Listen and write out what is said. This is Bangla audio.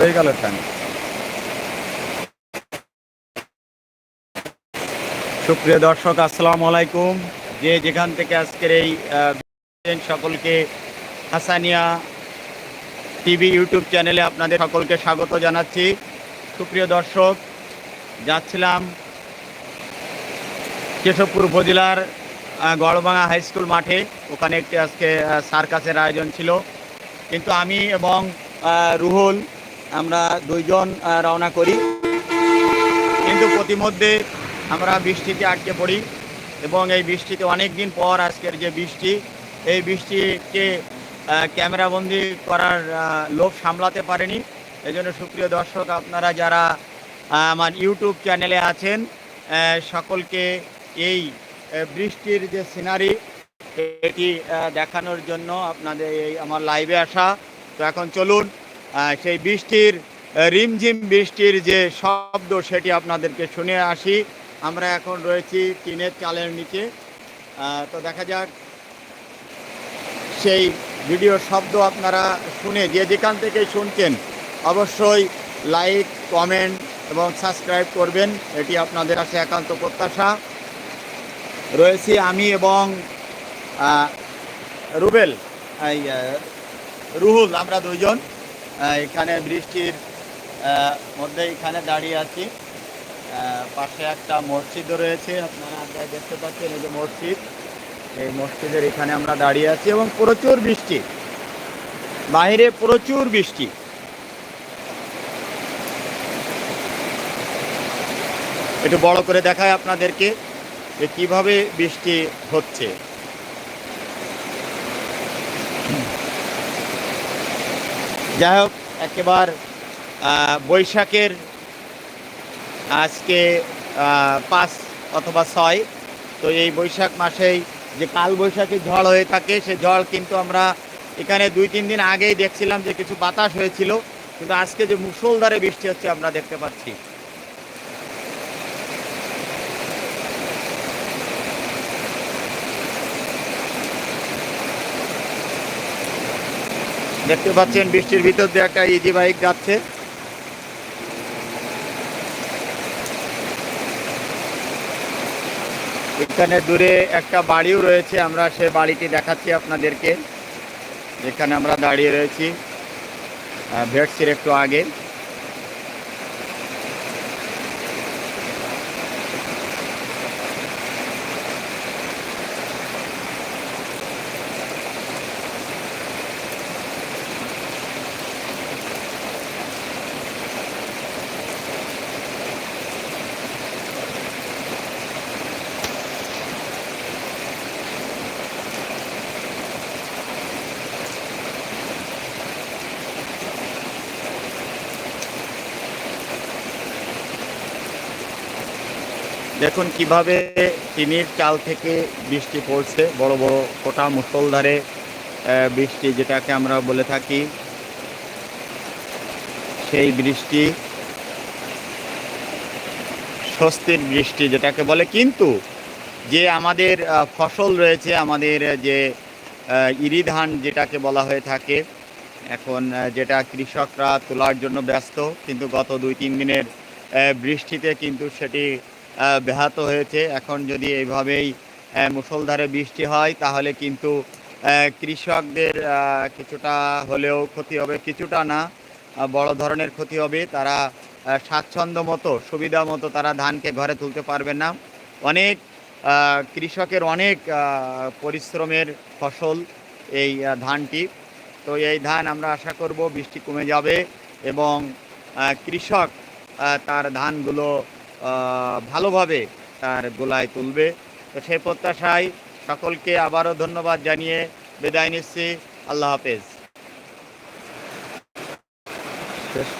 হয়ে গেল কেন সুপ্রিয় দর্শক, আসসালামু আলাইকুম। যে যেখান থেকে আজকের এই সকলকে হাসানিয়া টিভি ইউটিউব চ্যানেলে আপনাদের সকলকে স্বাগত জানাচ্ছি। সুপ্রিয় দর্শক, যাচ্ছিলাম কেশবপুর উপজেলার গড়বাঙা হাই স্কুল মাঠে। ওখানে একটি আজকে সার্কাসের আয়োজন ছিল। কিন্তু আমি এবং রুহুল আমরা দুইজন রওনা করি। কিন্তু প্রতিমধ্যে আমরা বৃষ্টিতে আটকে পড়ি এবং এই বৃষ্টিতে অনেক দিন পর আজকের যে বৃষ্টি, এই বৃষ্টিকে ক্যামেরাবন্দি করার লোভ সামলাতে পারেনি। এই জন্য সুপ্রিয় দর্শক, আপনারা যারা আমার ইউটিউব চ্যানেলে আছেন সকলকে এই বৃষ্টির যে সিনারি এটি দেখানোর জন্য আপনাদের এই আমার লাইভে আসা। তো এখন চলুন সেই বৃষ্টির রিমঝিম বৃষ্টির যে শব্দ সেটি আপনাদেরকে শুনে আসি। আমরা এখন রয়েছি টিনের চালের নিচে। তো দেখা যাক সেই ভিডিও শব্দ আপনারা শুনে যে যেখান থেকে শুনছেন, অবশ্যই লাইক, কমেন্ট এবং সাবস্ক্রাইব করবেন। এটি আপনাদের কাছে একান্ত প্রত্যাশা। রয়েছি আমি এবং রুবেল রুহুল, আমরা দুইজন। এখানে বৃষ্টির মধ্যে এখানে দাঁড়িয়ে আছি। পাশে একটা মসজিদও রয়েছে, আপনারা আপনারা দেখতে পাচ্ছেন এই যে মসজিদ। এই মসজিদের এখানে আমরা দাঁড়িয়ে আছি এবং প্রচুর বৃষ্টি। বাহিরে প্রচুর বৃষ্টি। একটু বড় করে দেখায় আপনাদেরকে যে কীভাবে বৃষ্টি হচ্ছে। যাই হোক, একেবার বৈশাখের আজকে পাঁচ অথবা ছয়, তো এই বৈশাখ মাসেই যে কাল বৈশাখী ঝড় হয়ে থাকে, সে ঝড় কিন্তু আমরা এখানে দুই, তিন দিন আগেই দেখছিলাম যে কিছু বাতাস হয়েছিল, কিন্তু আজকে যে মুসলধারে বৃষ্টি হচ্ছে আমরা দেখতে পাচ্ছি। দেখতে পাচ্ছেন বৃষ্টির ভিতর দিয়ে একটা ইজি বাইক যাচ্ছে। এখানে দূরে একটা বাড়িও রয়েছে, আমরা সে বাড়িটি দেখাচ্ছি আপনাদেরকে। যেখানে আমরা দাঁড়িয়ে রয়েছি। ভেটসির একটু আগে। দেখুন কীভাবে টিনের চাল থেকে বৃষ্টি পড়ছে, বড় বড় কোটা মুসলধারে বৃষ্টি যেটাকে আমরা বলে থাকি। সেই বৃষ্টি, স্বস্তির বৃষ্টি যেটাকে বলে। কিন্তু যে আমাদের ফসল রয়েছে, আমাদের যে ইরি ধান যেটাকে বলা হয়ে থাকে, এখন যেটা কৃষকরা তোলার জন্য ব্যস্ত, কিন্তু গত দুই তিন দিনের বৃষ্টিতে কিন্তু সেটি ব্যাহত হয়েছে। এখন যদি এইভাবেই আহ, মুষলধারে বৃষ্টি হয় তাহলে কিন্তু কৃষকদের কিছুটা হলেও ক্ষতি হবে কিছুটা না বড় ধরনের ক্ষতি হবে। তারা স্বাচ্ছন্দ্য মতো সুবিধা মতো তারা ধানকে ঘরে তুলতে পারবে না। অনেক কৃষকের অনেক পরিশ্রমের ফসল এই ধানটি। তো এই ধান আমরা আশা করব বৃষ্টি কমে যাবে এবং কৃষক তার ধানগুলো ভালোভাবে তার গোলায় তুলবে। তো সে প্রত্যাশায় সকলকে আবারও ধন্যবাদ জানিয়ে বিদায় নিচ্ছি। আল্লাহ হাফেজ। শেষ